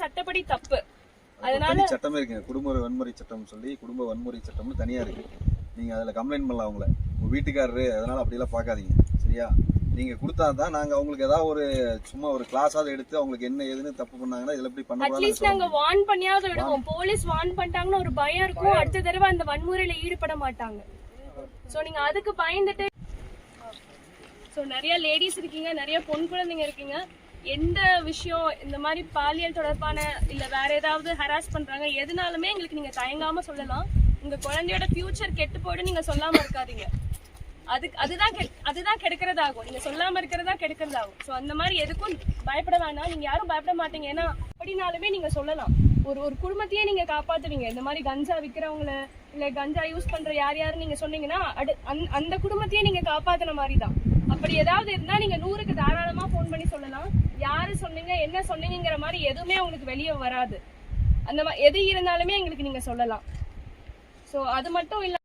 சட்டப்படி தப்பு. அதனால தனி சட்டமே இருக்குங்க. குடும்ப வன்முறை சட்டம் சொல்லி குடும்ப வன்முறை சட்டம்னு தனியா இருக்கு. நீங்க அதுல கம்ப்ளைண்ட் பண்ணலாம் அவங்கள. உங்க வீட்டுக்காரரு அதனால அப்படியெல்லாம் பார்க்காதீங்க. சரியா? நீங்க கொடுத்தா தான் நாங்க அவங்களுக்கு ஏதாவது ஒரு சும்மா ஒரு கிளாஸாவது எடுத்து அவங்களுக்கு என்ன ஏதுன்னு தப்பு பண்ணாங்கன்னா இதுல எப்படி அட்லீஸ்ட் நாங்க வார்ன் பண்ணியாவது விடுவோம். போலீஸ் வார்ன் பண்ணிட்டாங்கன்னு ஒரு பயம் இருக்கும். அடுத்த தடவை அந்த வன்முறையில ஈடுபட மாட்டாங்க. சோ நீங்க அதுக்கு பயந்துட்டு சோ நிறைய லேடிஸ் இருக்கீங்க நிறைய பொன் குழந்தைங்க இருக்கீங்க. எந்த விஷயம் இந்த மாதிரி பாலியல் தொடர்பான இல்ல வேற ஏதாவது ஹராஸ் பண்றாங்க எதுனாலுமே எங்களுக்கு நீங்க தயங்காம சொல்லலாம். உங்க குழந்தையோட ஃபியூச்சர் கெட்டு போய்ட்டு நீங்க சொல்லாம இருக்காதீங்க. அதுக்கு அதுதான் அதுதான் கெடுக்கிறதாகும். நீங்க சொல்லாம இருக்கிறதா கெடுக்கிறதாகும். ஸோ அந்த மாதிரி எதுக்கும் பயப்பட வேணாம். நீங்க யாரும் பயப்பட மாட்டீங்க. ஏன்னா அப்படினாலுமே நீங்க சொல்லலாம். ஒரு ஒரு குடும்பத்தையே நீங்க காப்பாத்துவீங்க. இந்த மாதிரி கஞ்சா விற்கிறவங்கள இல்ல கஞ்சா யூஸ் பண்ற யார் யாரு நீங்க சொன்னீங்கன்னா அடு- அந்த- அந்த குடும்பத்தையே நீங்க காப்பாத்துன மாதிரி தான் அப்படி ஏதாவது இருந்தா நீங்க நூறுக்கு தாராளமா ஃபோன் பண்ணி சொல்லலாம் யாரு சொன்னீங்க என்ன சொன்னீங்கிற மாதிரி எதுவுமே உங்களுக்கு வெளியே வராது. அந்த மாதிரி எது இருந்தாலுமே எங்களுக்கு நீங்க சொல்லலாம். சோ அது மட்டும் இல்லை